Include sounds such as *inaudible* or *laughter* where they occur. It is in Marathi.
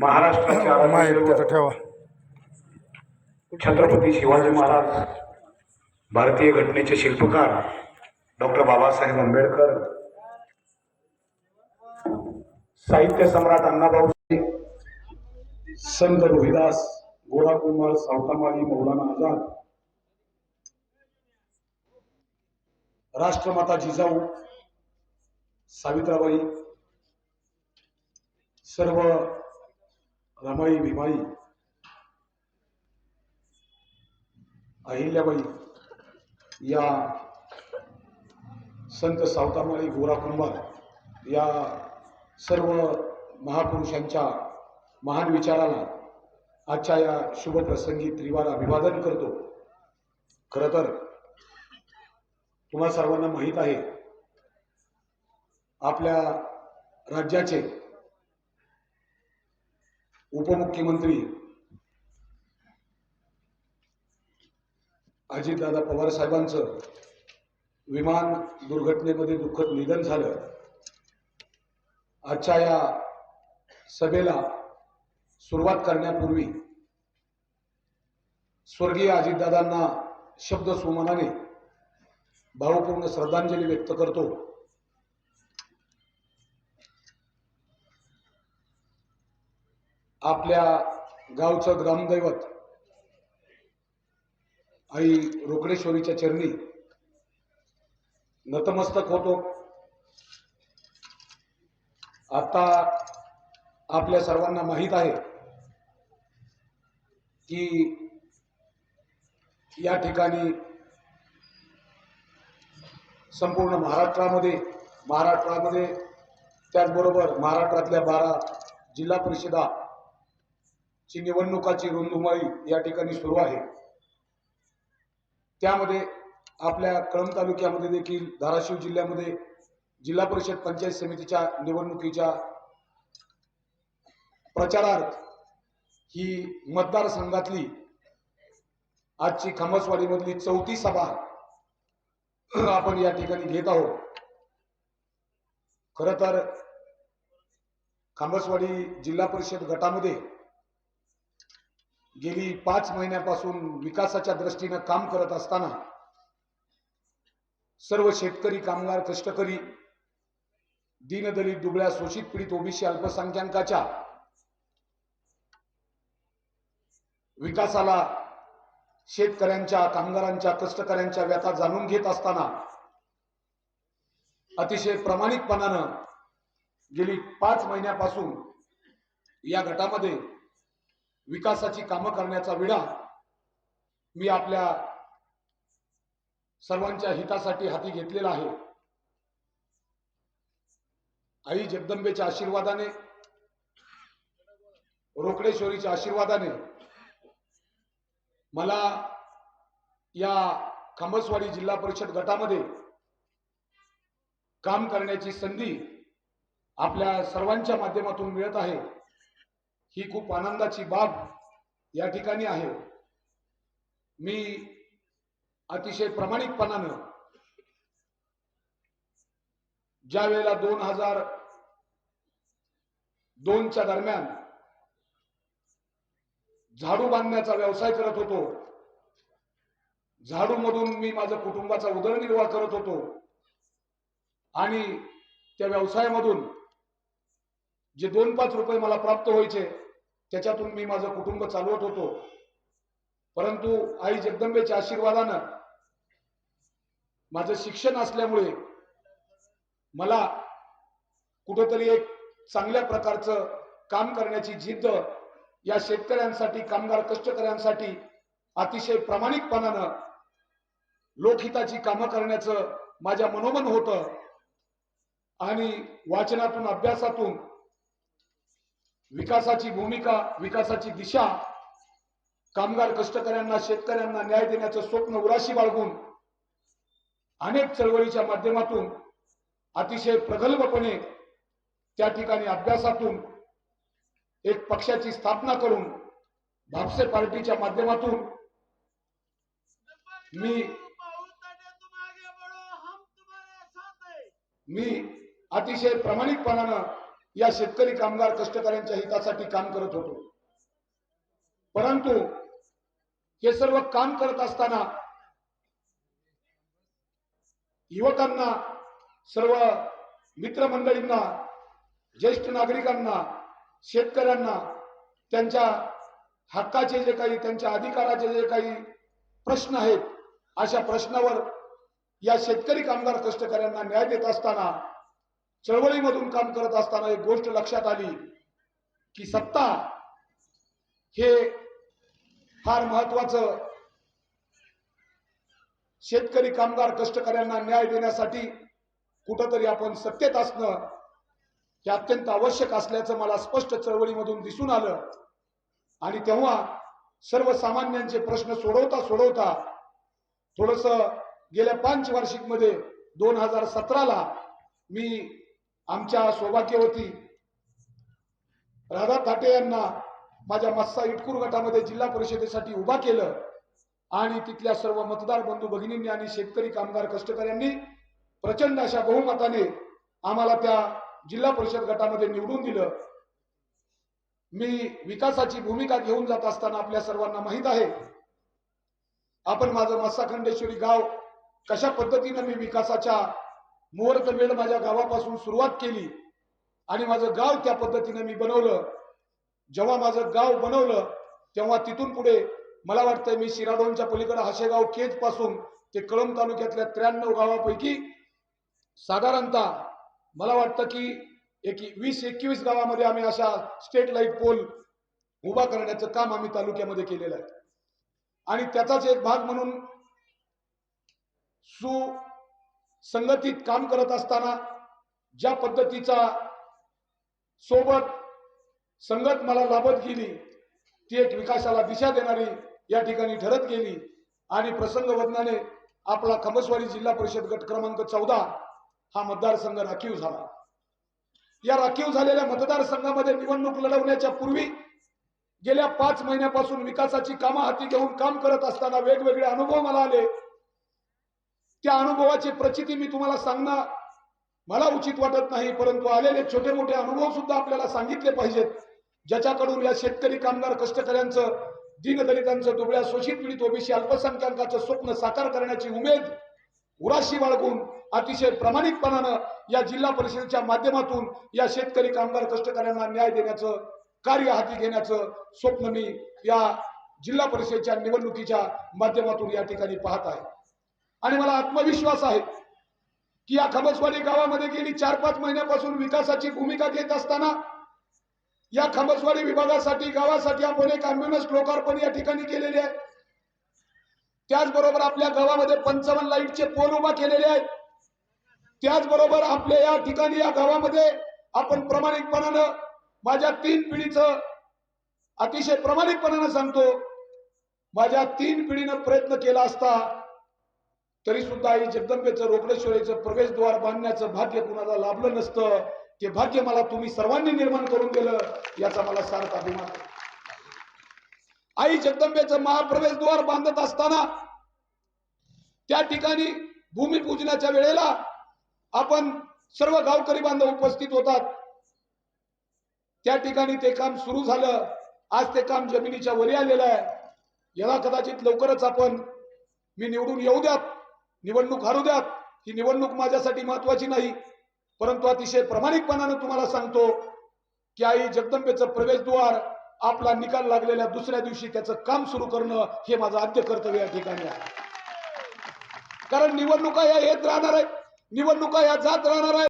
महाराष्ट्राच्या *coughs* ठेवा. छत्रपती शिवाजी महाराज भारतीय घटनेचे शिल्पकार डॉक्टर बाबासाहेब आंबेडकर साहित्य सम्राट अण्णाभाऊ संत रोहिदास गोराकुमार सावतामाळी मौलाना आझाद राष्ट्रमाता जिजाऊ सावित्राबाई सर्व रमाई भीमाई अहिल्याबाई या संत सावतामाळी गोरा कुंभार या सर्व महापुरुषांच्या महान विचाराला आजच्या या शुभप्रसंगी त्रिवार अभिवादन करतो. खर तर तुम्हा सर्वांना माहीत आहे आपल्या राज्याचे उपमुख्यमंत्री अजितदादा पवार साहेबांचं विमान दुर्घटनेमध्ये दुःखद निधन झालं. आजच्या या सभेला सुरुवात करण्यापूर्वी स्वर्गीय अजितदादांना शब्द सुमनाने भावपूर्ण श्रद्धांजली व्यक्त करतो. आपल्या गावचं ग्रामदैवत आई रोकडेश्वरीच्या चरणी नतमस्तक होतो. आता आपल्या सर्वांना माहीत आहे की या ठिकाणी संपूर्ण महाराष्ट्रामध्ये महाराष्ट्रामध्ये त्याचबरोबर महाराष्ट्रातल्या बारा जिल्हा परिषदा ची निवडणुकाची रुंधुमाळी या ठिकाणी सुरू आहे. त्यामध्ये आपल्या कळंब तालुक्यामध्ये देखील धाराशिव जिल्ह्यामध्ये जिल्हा परिषद पंचायत समितीच्या निवडणुकीच्या प्रचारार्थ ही मतदारसंघातली आजची खामसवाडीमधली चौथी सभा *clears throat* आपण या ठिकाणी घेत आहोत. खर तर खांबसवाडी जिल्हा परिषद गटामध्ये गेली पाच महिन्यापासून विकासाच्या दृष्टीनं काम करत असताना सर्व शेतकरी कामगार कष्टकरी दीनदलित दुबळ्या शोषित पीडित ओबीसी अल्पसंख्याकाच्या विकासाला शेतकऱ्यांच्या कामगारांच्या कष्टकऱ्यांच्या व्यथा जाणून घेत असताना अतिशय प्रामाणिकपणानं गेली पाच महिन्यापासून या गटामध्ये विकासाची कामं करण्याचा विडा मी आपल्या सर्वांच्या हितासाठी हाती घेतलेला आहे. आई जगदंबेच्या आशीर्वादाने रोकडेश्वरीच्या आशीर्वादाने मला या खांबसवाडी जिल्हा परिषद गटामध्ये काम करण्याची संधी आपल्या सर्वांच्या माध्यमातून मिळत आहे. ही खूप आनंदाची बाब या ठिकाणी आहे. मी अतिशय प्रामाणिकपणानं ज्या वेळेला दोन हजार दोनच्या दरम्यान झाडू बांधण्याचा व्यवसाय करत होतो झाडू मधून मी माझ्या कुटुंबाचा उदरनिर्वाह करत होतो आणि त्या व्यवसायामधून जे दोन पाच रुपये मला प्राप्त व्हायचे त्याच्यातून मी माझं कुटुंब चालवत होतो. परंतु आई जगदंबेच्या आशीर्वादानं माझं शिक्षण असल्यामुळे मला कुठंतरी एक चांगल्या प्रकारचं काम करण्याची जिद्द या शेतकऱ्यांसाठी कामगार कष्टकऱ्यांसाठी अतिशय प्रामाणिकपणानं लोकहिताची कामं करण्याचं माझ्या मनोमन होतं. आणि वाचनातून अभ्यासातून विकासाची भूमिका विकासाची दिशा. कामगार कष्टकऱ्यांना शेतकऱ्यांना न्याय देण्याचं स्वप्न उराशी बाळगून अनेक चळवळीच्या माध्यमातून अतिशय प्रगल्भपणे त्या ठिकाणी अभ्यासातून एक पक्षाची स्थापना करून भापसे पार्टीच्या माध्यमातून मी मी अतिशय प्रामाणिकपणानं या शेतकरी कामगार कष्टकऱ्यांच्या हितासाठी काम करत होतो. परंतु हे सर्व काम करत असताना युवकांना सर्व मित्रमंडळींना ज्येष्ठ नागरिकांना शेतकऱ्यांना त्यांच्या हक्काचे जे काही त्यांच्या अधिकाराचे जे काही प्रश्न आहेत अशा प्रश्नावर या शेतकरी कामगार कष्टकऱ्यांना न्याय देत असताना चळवळीमधून काम करत असताना एक गोष्ट लक्षात आली की सत्ता हे फार महत्वाचं शेतकरी कामगार कष्टकऱ्यांना न्याय देण्यासाठी कुठंतरी आपण सत्तेत असणं हे अत्यंत आवश्यक असल्याचं मला स्पष्ट चळवळीमधून दिसून आलं. आणि तेव्हा सर्वसामान्यांचे प्रश्न सोडवता सोडवता थोडस गेल्या पाच वार्षिकमध्ये दोन हजार सतराला मी आमच्या सौभाग्यवती राधा थाटे यांना माझ्या मस्सा इटकूर गटामध्ये जिल्हा परिषदेसाठी उभा केलं आणि तिथल्या सर्व मतदार बंधू भगिनींनी आणि शेतकरी कामगार कष्टकऱ्यांनी प्रचंड अशा बहुमताने आम्हाला त्या जिल्हा परिषद गटामध्ये निवडून दिलं. मी विकासाची भूमिका घेऊन जात असताना आपल्या सर्वांना माहीत आहे. आपण माझं मस्सा खंडेश्वरी गाव कशा पद्धतीनं मी विकासाच्या मुहूर्त वेळ माझ्या गावापासून सुरुवात केली. आणि माझं गाव त्या पद्धतीनं मी बनवलं. जेव्हा माझं गाव बनवलं तेव्हा तिथून पुढे मला वाटतंय मी शिराडोनच्या पलीकडे हाशेगाव केजपासून ते कळंब तालुक्यातल्या त्र्याण्णव गावापैकी साधारणतः मला वाटतं की एक वीस एकवीस गावामध्ये आम्ही अशा स्टेट लाइट पोल उभा करण्याचं काम आम्ही तालुक्यामध्ये केलेलं आहे. आणि त्याचाच एक भाग म्हणून सु संगतीत काम करत असताना ज्या पद्धतीचा सोबत संगत मला लाभत गेली ती एक विकासाला दिशा देणारी या ठिकाणी ठरत गेली. आणि प्रसंग वदनाने आपला खमसवाडी जिल्हा परिषद गट क्रमांक चौदा हा मतदारसंघ राखीव झाला. या राखीव झालेल्या मतदारसंघामध्ये निवडणूक लढवण्याच्या पूर्वी गेल्या पाच महिन्यापासून विकासाची कामं हाती घेऊन काम करत असताना वेगवेगळे अनुभव मला आले. त्या अनुभवाची प्रचिती मी तुम्हाला सांगणं मला उचित वाटत नाही परंतु आलेले छोटे मोठे अनुभव सुद्धा आपल्याला सांगितले पाहिजेत. ज्याच्याकडून या शेतकरी कामगार कष्टकऱ्यांचं दीनदलितांचं दुबळ्या शोषित पीडित ओबीसी अल्पसंख्याकाचं स्वप्न साकार करण्याची उमेद उराशी बाळगून अतिशय प्रामाणिकपणानं या जिल्हा परिषदेच्या माध्यमातून या शेतकरी कामगार कष्टकऱ्यांना न्याय देण्याचं कार्य हाती घेण्याचं स्वप्न मी या जिल्हा परिषदेच्या निवडणुकीच्या माध्यमातून या ठिकाणी पाहत आहे. आणि मला आत्मविश्वास आहे की या खबसवाडी गावामध्ये गेली चार पाच महिन्यापासून विकासाची भूमिका घेत असताना या खबसवाडी विभागासाठी गावासाठी आपण एक अम्ब्युलन्स लोकार्पण या ठिकाणी केलेले आहे. त्याचबरोबर आपल्या गावामध्ये पंचावन्न लाईटचे पोल उभा केलेले आहेत. त्याचबरोबर आपल्या या ठिकाणी या गावामध्ये आपण प्रामाणिकपणानं माझ्या तीन पिढीचं अतिशय प्रामाणिकपणानं सांगतो माझ्या तीन पिढीनं प्रयत्न केला असता तरी सुद्धा आई जगदंबेचं रोकडेश्वरीचं प्रवेशद्वार बांधण्याचं भाग्य कुणाला लाभलं नसतं ते भाग्य मला तुम्ही सर्वांनी निर्माण करून दिलं याचा मला सार्थ अभिमान आई जगदंबेचं महाप्रवेशद्वार बांधत असताना त्या ठिकाणी भूमिपूजनाच्या वेळेला आपण सर्व गावकरी बांधव उपस्थित होतात. त्या ठिकाणी ते काम सुरू झालं. आज ते काम जमिनीच्या वरी आलेलं आहे. याला कदाचित लवकरच आपण मी निवडून येऊ द्यात. निवडणूक हारू द्यात ही निवडणूक माझ्यासाठी महत्वाची नाही. परंतु अतिशय प्रामाणिकपणानं तुम्हाला सांगतो की आई जगदंबेचं प्रवेशद्वार आपला निकाल लागलेल्या दुसऱ्या दिवशी त्याचं काम सुरू करणं हे माझं आद्य कर्तव्य या ठिकाणी आहे. कारण निवडणुका या येत राहणार आहेत. निवडणुका या जात राहणार आहेत.